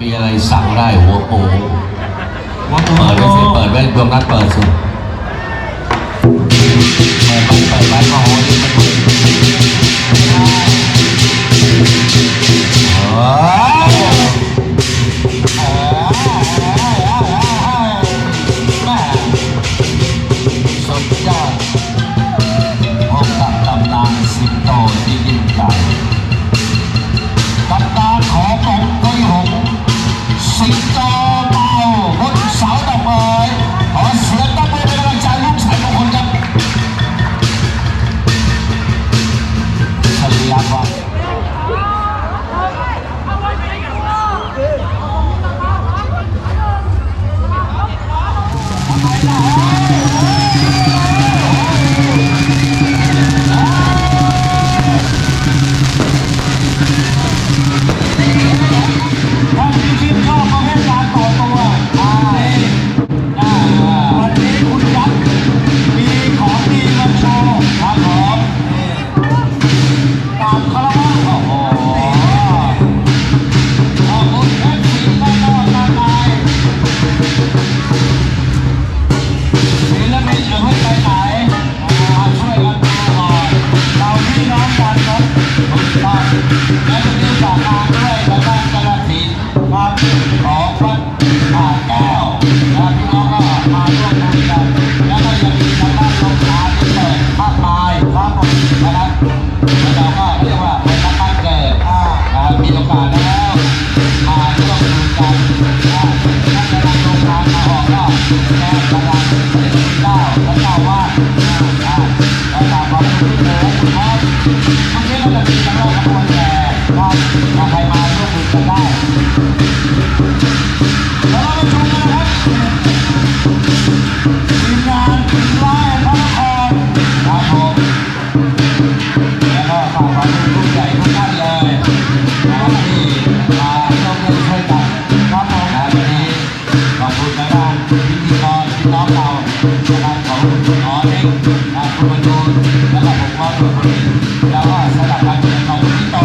มีอะไรสั่งได้หัวโปว่เปิดไว้สิเปิดไว้ดวงนัดเปิดสิเปิดไปเปิดไปโอ้ I'm gonna go đó là một con đường mới đó là sẽ là thành một con đường to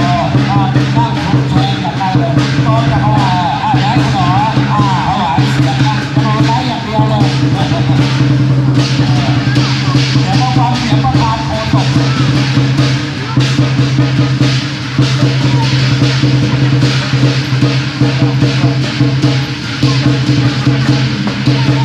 à chúng ta cũng cho em là hai lần con là không à à đấy không đó à không phải là con con cái nhập đi đâu để nó quan niệm bắt làm khổ tục Thank you.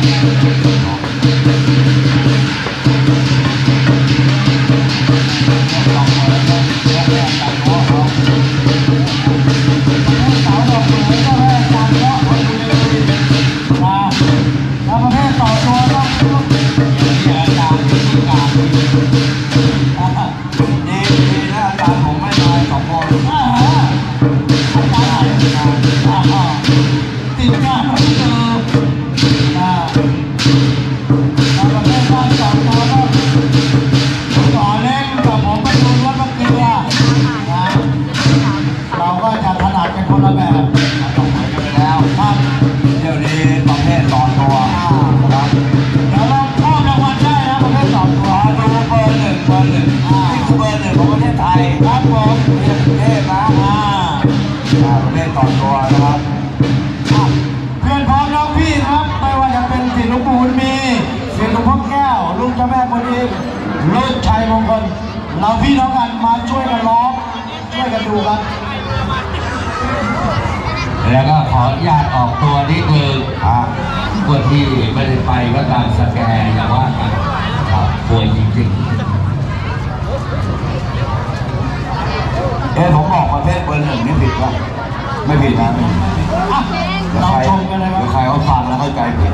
สองคนอาจารย์ งปู่บุญมีเสียงหลวงพ่อแก้วลูกเจ้าแม่คนอินเลิศชัยมงคล เราพี่น้องกันมาช่วยกันร้องช่วยกันดูครับ แล้วก็ขออนุญาตออกตัวนิดนึงครับคนที่ไม่ได้ไปก็ตามสแกนอย่าว่าครับป่วยจริงๆเอ๊ะผมบอกประเภทเบอร์หนึ่งนี่ผิดป่ะไม่ผิดนะเราชมกันเลยครัใครเขาฟังแล้วเข้าใจผิด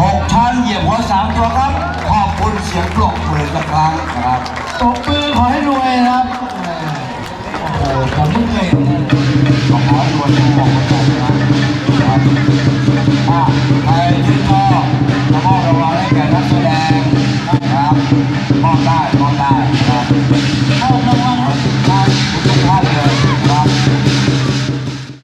หกช้นเหยียบหัวสามตัวครับ ขอบคุณเสียงปรบมือสักครั้งครับตบมือขอให้รวยครับโอ้โหผมเพิ่งเคยขอให้รวยขอบคุณครับใครที่